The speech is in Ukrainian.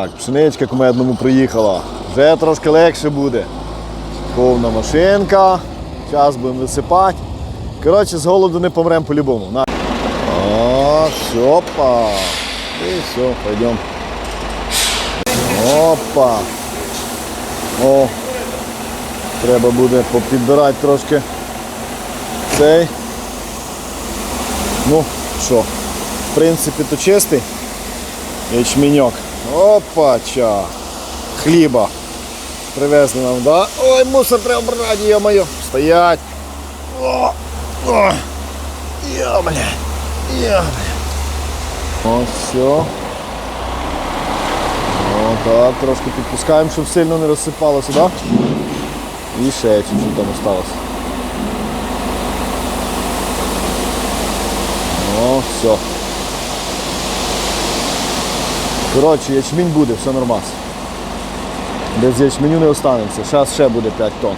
Так, пшеничка кумедному приїхала. Вже трошки легше буде. Повна машинка. Зараз будемо висипати. Коротше, з голоду не помремо по-любому. На. О, опа. І все, пойдемо. Опа. О. Треба буде попідбирати трошки цей. Ну, що, в принципі, то чистий ячменьок. Опача. Хліба. Привезли нам, да? Ой, мусор треба брати, йо-моє. Стоять. О, о. Йо-бля. Йо-бля. Ось все. О, так, трошки підпускаємо, щоб сильно не розсипалося, да? І ще чуть-чуть там осталось. О, все. Коротше, ячмінь буде, все нормально. Без ячменю не останемося. Зараз ще буде 5 тонн.